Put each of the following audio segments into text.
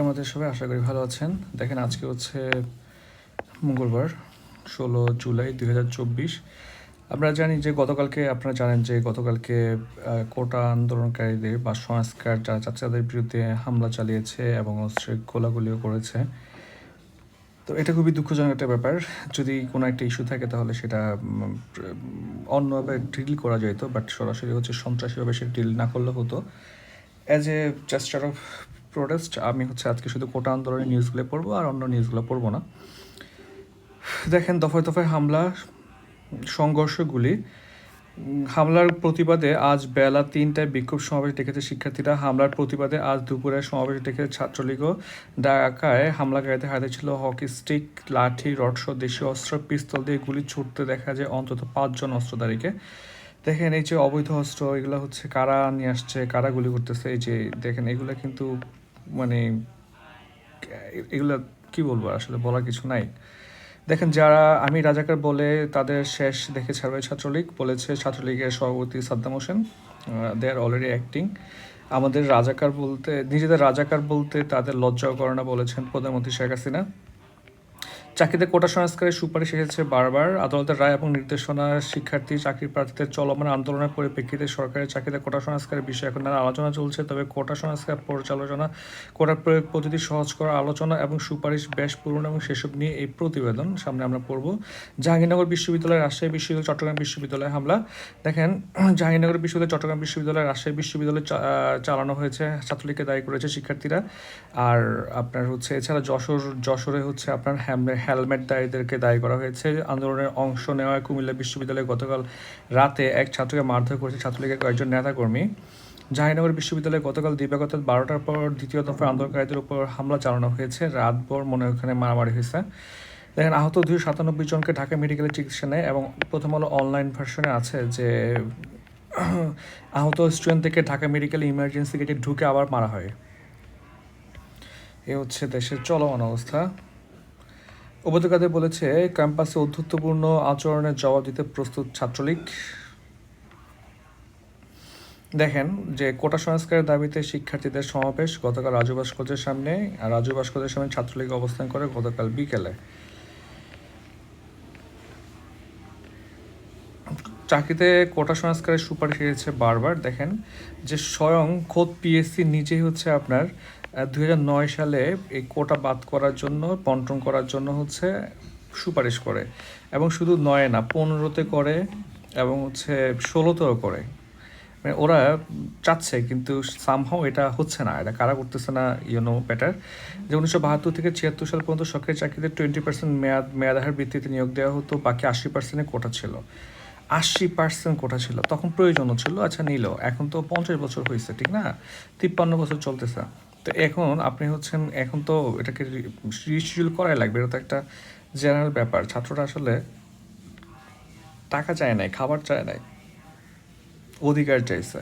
কেমন আছেন সবাই আশা করি ভালো আছেন। দেখেন আজকে হচ্ছে মঙ্গলবার, ষোলো জুলাই দুই হাজার চব্বিশ। আমরা জানি যে গতকালকে, আপনারা জানেন যে গতকালকে কোটা আন্দোলনকারীদের বা সংস্কার যারা চাচ্ছে তাদের বিরুদ্ধে হামলা চালিয়েছে এবং হচ্ছে গোলাগুলিও করেছে। তো এটা খুবই দুঃখজনক একটা ব্যাপার। যদি কোনো একটা ইস্যু থাকে তাহলে সেটা অন্যভাবে ডিল করা যেত, বাট সরাসরি হচ্ছে সন্ত্রাসীভাবে সে ডিল না করলে হতো। As a gesture of protest আমি হচ্ছে আজকে শুধু কোটা আন্দোলনের নিউজগুলো পড়ব আর অন্য নিউজগুলো পড়ব না। দেখেন, দফায় দফায় হামলা, সংঘর্ষগুলি। হামলার প্রতিবাদে আজ বেলা তিনটায় বিক্ষোভ সমাবেশ ডেকেছে শিক্ষার্থীরা। হামলার প্রতিবাদে আজ দুপুরে সমাবেশ ডেকেছে ছাত্রলীগও ঢাকায় হামলাকারীদের হাতে ছিল হকি স্টিক, লাঠি রডসহ দেশীয় অস্ত্র, পিস্তল দিয়ে গুলি ছুটতে দেখা যায় অন্তত পাঁচজন অস্ত্রধারীকে। দেখেন এই যে অবৈধ অস্ত্র, এগুলো হচ্ছে কারা নিয়ে আসছে, কারা গুলি করতেছে, এই যে দেখেন এগুলো কিন্তু মানে এগুলো কি বলব, আসলে বলার কিছু নাই। দেখেন যারা আমি রাজাকার বলে তাদের শেষ দেখে ছাড়বে ছাত্রলীগ, বলেছে ছাত্রলীগের সভাপতি Saddam Hossain they are already acting আমাদের রাজাকার বলতে, নিজেদের রাজাকার বলতে তাদের লজ্জাও করে না বলেছেন প্রধানমন্ত্রী শেখ হাসিনা। চাকরিতে কোটা সংস্কারের সুপারিশ এসেছে বারবার। আদালতের রায় এবং নির্দেশনা শিক্ষার্থী চাকরি প্রার্থীদের চলমান আন্দোলনের পরিপ্রেক্ষিতে সরকারের চাকরিতে কোটা সংস্কারের বিষয়ে এখন নানা আলোচনা চলছে। তবে কোটা সংস্কার পর্যালোচনা কোটার প্রয়োগ পদ্ধতি সহজ করা আলোচনা এবং সুপারিশ বেশ পুরনো এবং সেসব নিয়ে এই প্রতিবেদন সামনে আমরা পড়ব। জাহাঙ্গীরনগর বিশ্ববিদ্যালয় রাজশাহী বিশ্ববিদ্যালয়, চট্টগ্রাম বিশ্ববিদ্যালয় হামলা। দেখেন, জাহাঙ্গীরনগর বিশ্ববিদ্যালয়, চট্টগ্রাম বিশ্ববিদ্যালয় রাজশাহী বিশ্ববিদ্যালয় চালানো হয়েছে। ছাত্রলীগকে দায়ী করেছে শিক্ষার্থীরা। আর আপনার হচ্ছে, এছাড়া যশোর, যশোরে হচ্ছে আপনার হ্যাম- হেলমেট দায়ীদেরকে দায়ী করা হয়েছে। আন্দোলনের অংশ নেওয়া কুমিল্লা বিশ্ববিদ্যালয়ে গতকাল রাতে এক ছাত্রকে মারধর করেছে ছাত্রলীগের কয়েকজন নেতাকর্মী। জাহাঙ্গীরনগর বিশ্ববিদ্যালয়ে গতকাল দিবাগত বারোটার পর দ্বিতীয় দফায় আন্দোলনকারীদের উপর হামলা চালানো হয়েছে। রাতভর মনে ওখানে মারামারি হয়েছে। দেখেন, আহত দুশো সাতানব্বই জনকে ঢাকা মেডিকেলের চিকিৎসা নেয় এবং প্রথম আলো অনলাইন ভার্সনে আছে যে, আহত স্টুডেন্ট থেকে ঢাকা মেডিকেল ইমার্জেন্সি গেটে ঢুকে আবার মারা হয়। এ হচ্ছে দেশের চলমান অবস্থা। উপত্যকাদের বলেছে, ক্যাম্পাসে অধ্যুত্বপূর্ণ আচরণের জবাব দিতে প্রস্তুত ছাত্রলীগ। দেখেন যে কোটা সংস্কারের দাবিতে শিক্ষার্থীদের সমাবেশ গতকাল রাজু ভাস্কর্যের সামনে, আর রাজু ভাস্কর্যের সামনে ছাত্রলীগ অবস্থান করে গতকাল বিকেলে। চাকরিতে কোটা সংস্কারের সুপারিশ এসেছে বারবার। দেখেন যে স্বয়ং খোদ পিএসসি নিজেই হচ্ছে আপনার দুই সালে এই কোটা বাদ করার জন্য, বন্টন করার জন্য হচ্ছে সুপারিশ করে। এবং শুধু নয় না, পনেরোতে করে এবং হচ্ছে ষোলোতেও করে। মানে ওরা চাচ্ছে, কিন্তু সামহাও এটা হচ্ছে না, এটা কারা করতেছে না ইউনো ব্যাটার যে উনিশশো বাহাত্তর থেকে ছিয়াত্তর সাল পর্যন্ত সরকারি চাকরিতে টোয়েন্টি পার্সেন্ট মেয়াদ, মেয়াদাহার ভিত্তিতে নিয়োগ দেওয়া হতো, বাকি আশি পার্সেন্টে কোটা ছিল। আশি পার্সেন্ট কোটা ছিল। তখন প্রয়োজনও ছিল আচ্ছা নিল। এখন তো পঞ্চাশ বছর হয়েছে ঠিক না? তিপ্পান্ন বছর চলতেছে। তো এখন আপনি হচ্ছেন, এখন তো এটাকে রিশিডিউল করাই লাগবে। এটা তো একটা জেনারেল ব্যাপার। ছাত্ররা আসলে টাকা চায় নাই, খাবার চায় নাই। অধিকার চাইছে।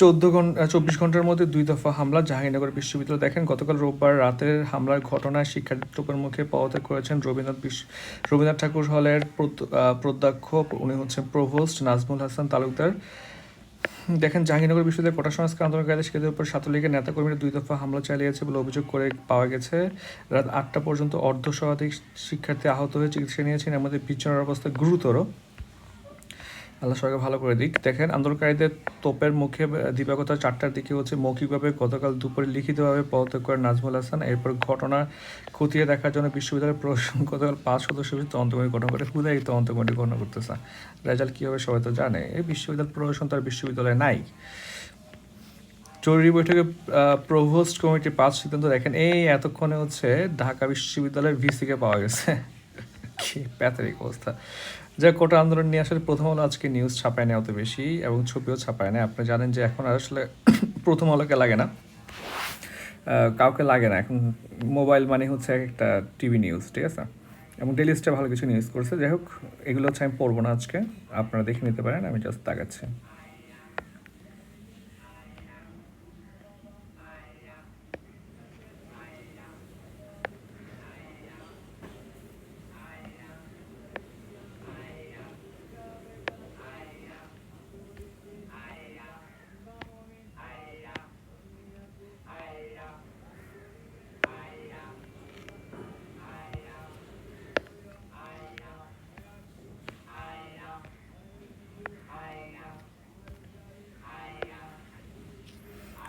চোদ্দ ঘণ্টা চব্বিশ ঘণ্টার মধ্যে দুই দফা হামলা। জাহাঙ্গীরনগর বিশ্ববিদ্যালয় দেখেন, গতকাল রোববার রাতের হামলার ঘটনায় শিক্ষার্থীর মুখে পদত্যাগ করেছেন রবীন্দ্রনাথ বিশ্ব রবীন্দ্রনাথ ঠাকুর হলের প্রধ্যক্ষ উনি হচ্ছেন প্রভোস্ট নাজমুল হাসান তালুকদার। দেখেন, জাহাঙ্গীরনগর বিশ্ববিদ্যালয় কোটা সংস্কার আন্দোলনকারীদের শিক্ষার্থীদের উপর ছাত্রলীগের নেতাকর্মীরা দুই দফা হামলা চালিয়েছে বলে অভিযোগ করে পাওয়া গেছে। রাত আটটা পর্যন্ত অর্ধ শতাধিক শিক্ষার্থী আহত হয়ে চিকিৎসা নিয়েছেন মধ্যে বিচ্ছন্নের অবস্থা গুরুতর। আল্লাহ সবাইকে ভালো করে দিক। দেখেন, আন্দোলনকারীদের তোপের মুখে দিবাগত চারটার দিকে হচ্ছে মৌখিকভাবে গতকাল দুপুরে লিখিতভাবে পদত্যাগ করেন নাজমুল হাসান। এরপর ঘটনা খতিয়ে দেখার জন্য বিশ্ববিদ্যালয়ের প্রশাসন গতকাল পাঁচ সদস্য তদন্ত কমিটি গঠন করে হুদাই তদন্ত কমিটি গঠন করতেছে। রেজাল্ট কী হবে সবাই তো জানে। এই বিশ্ববিদ্যালয় প্রশাসন তার বিশ্ববিদ্যালয়ে নাই। জরুরি বৈঠকে প্রভোস্ট কমিটি পাঁচ সিদ্ধান্ত দেখেন, এই এতক্ষণে হচ্ছে ঢাকা বিশ্ববিদ্যালয়ের ভিসিকে পাওয়া গেছে। কি প্যাথারিক অবস্থা। যা কোটা আন্দোলন নিয়ে আসলে প্রথম আলো আজকে নিউজ ছাপায় নেয় অত বেশি এবং ছবিও ছাপায় না আপনি জানেন যে এখন আর আসলে প্রথম আলোকে লাগে না। কাউকে লাগে না। এখন মোবাইল মানে হচ্ছে একটা টিভি নিউজ ঠিক আছে? এবং ডেলি স্টার ভালো কিছু নিউজ করছে। যাই হোক, এগুলো হচ্ছে আমি পড়ব না আজকে। আপনারা দেখে নিতে পারেন, আমি জাস্ট তাকাচ্ছি।